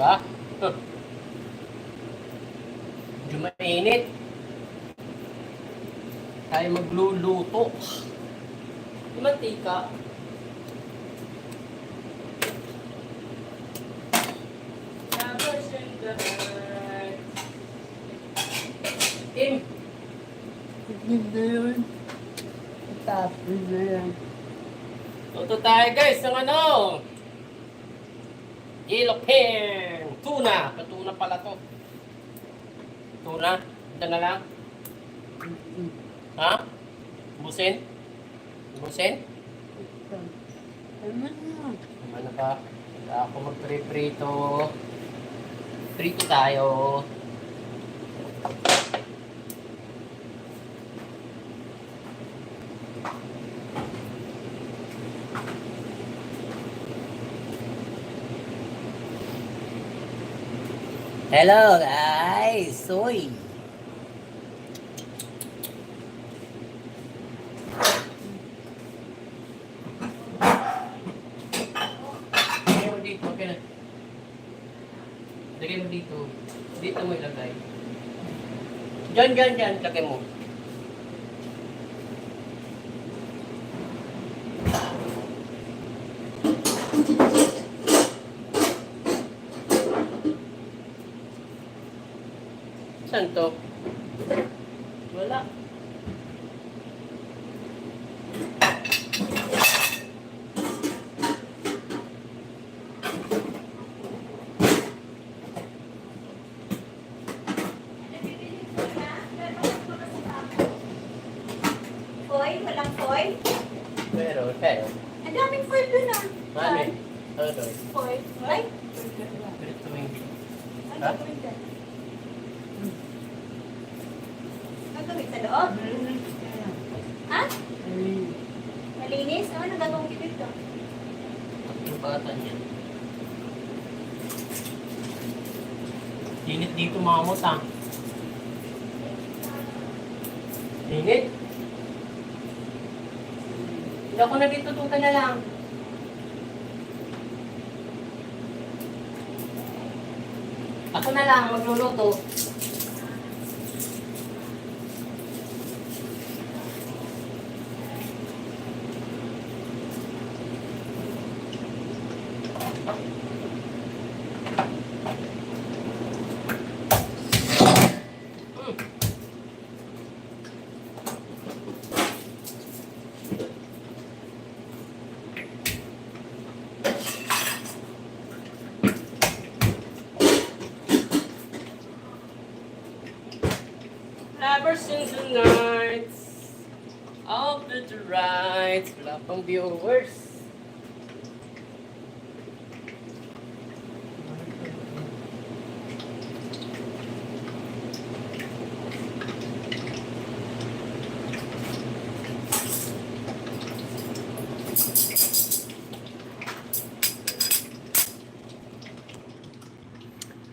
Diba? Huh. Medyo mainit. Tayo magluluto. Yung mantika. Tim, Hindi yun. Tapos na yan. luto tayo guys ng ano? Yellowfin! Tuna! Patuna pala to. Tuna? Ito na lang. Ha? Busin? Busin? Ano na? Ano ba? Wala ako magpre-prito. Prito tayo. Hello guys! Soy! Lagay mo dito, okay na. Dito. Dito mo ilagay. Diyan, diyan, diyan. Lagay mo. Saan to? Wala. Foil? Walang foil? Pero, pero. Ang daming foil dun ah. Ano eh? Ano? Foil? Ay, tuwing... ano Ha? Gawin sa loob? Ha? Malinis? Ano nagagawin ko dito? Yung bata niya. Init dito mga muta. Init? Hindi ako na dito, tuta na lang. Ako na lang, magluluto. Since the nights of the rights, wala pang viewers.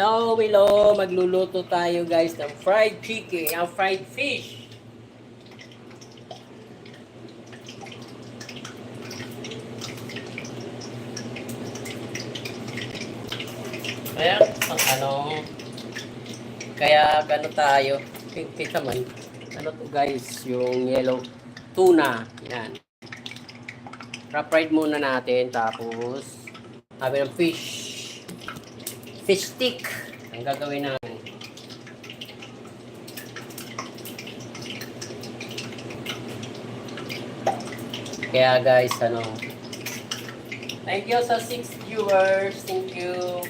Hello, hello. Magluluto tayo guys ng fried chicken, ang fried fish. Kaya, ang ano, kaya gano tayo, kita man, ano to guys, yung yellow tuna, yan. Ra-fried muna natin, tapos, sabi ng fish, fish stick ang gagawin natin. Kaya guys, ano, thank you sa 6 viewers. Thank you.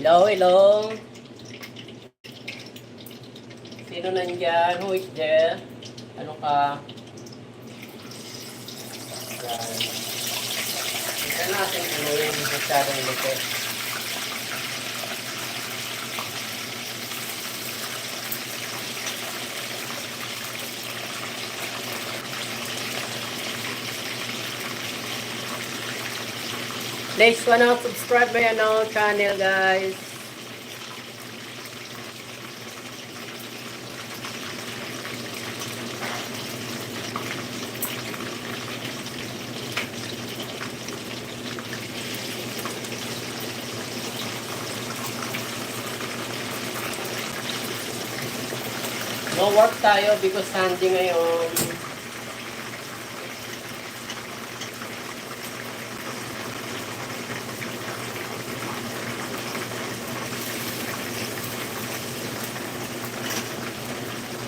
Hello, hello. Sino nandyan? Who is there? Ano ka? Yan. Ito natin ano yung masyadong lupit. Please wanna subscribe my channel guys. No work tayo because Sunday ngayon.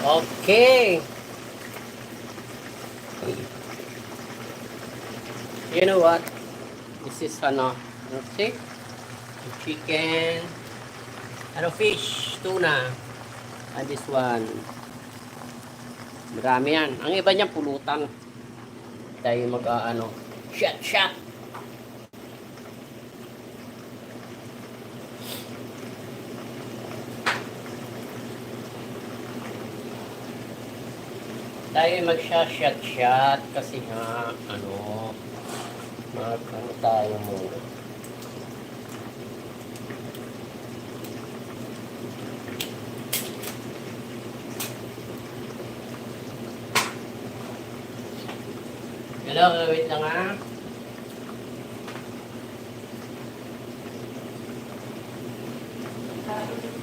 Okay. You know what? This is ano, ano see? Chicken, ano fish, tuna. And this one. Marami yan. Ang iba niyan pulutan. Tayo mag uh, ano, shot shot. Tayo magsha-shot shot kasi nga ano mag ano tayo muna Hello, wait lang ha. No,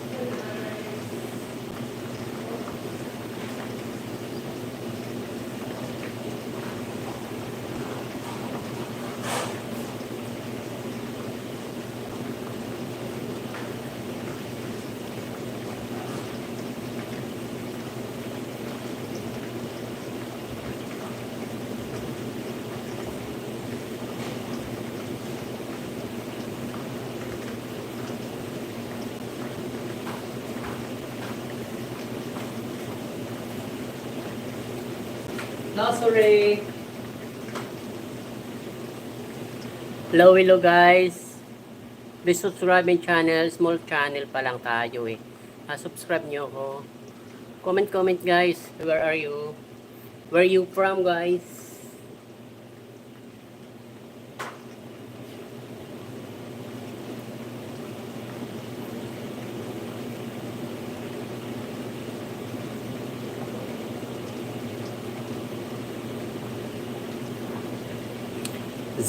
sorry. Hello, hello guys. Please subscribe my channel. Small channel pa lang tayo eh. Ah, subscribe nyo ako. Comment, comment guys. Where are you? Where you from guys?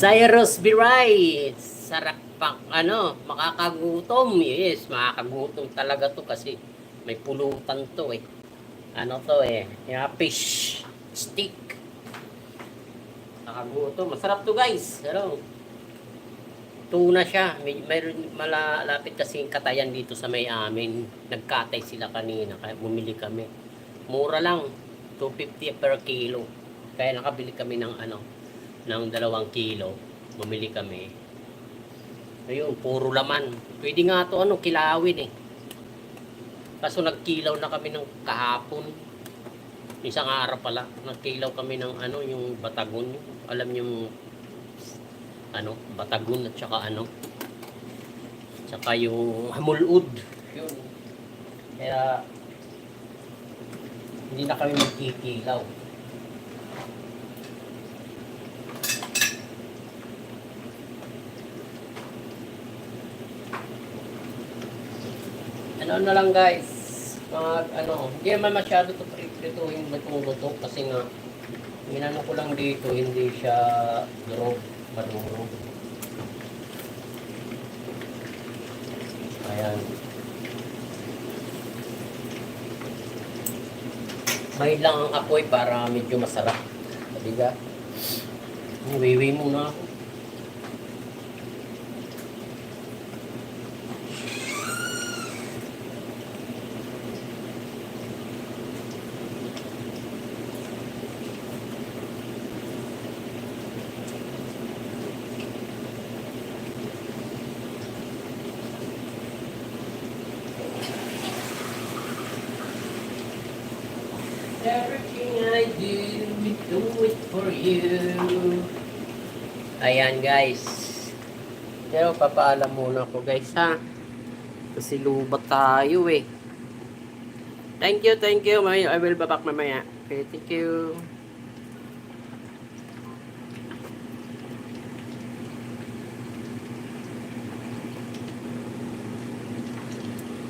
Zyrus Biray. Sarap pa, ano, makakagutom. Yes, makakagutom talaga to kasi may pulutan to eh. Ano to eh, yung fish stick. Nakakagutom. Masarap to guys. Ano? Tuna siya. May, mayroon malapit kasi yung katayan dito sa may amin. Nagkatay sila kanina. Kaya bumili kami. Mura lang. 250 per kilo. Kaya nakabili kami ng ano, ng dalawang kilo. Bumili kami. Ayun, puro laman. Pwede nga to ano, kilawin eh. Kaso nagkilaw na kami ng kahapon. Isang araw pala, nagkilaw kami ng ano, yung batagon. Alam yung ano, batagon at saka ano. Saka yung hamulud. Yun. Kaya hindi na kami magkikilaw. Ano na lang guys. Mag ano hindi naman masyado to prituhin matuluto kasi nga ginano ko lang dito hindi siya durog madurog. Ayan. May lang ang apoy para medyo masarap. Diba wiwi muna ako you. Ayan guys. Pero papaalam muna ko guys ha. Kasi lubat tayo eh. Thank you, thank you. I will be back mamaya. Okay, thank you.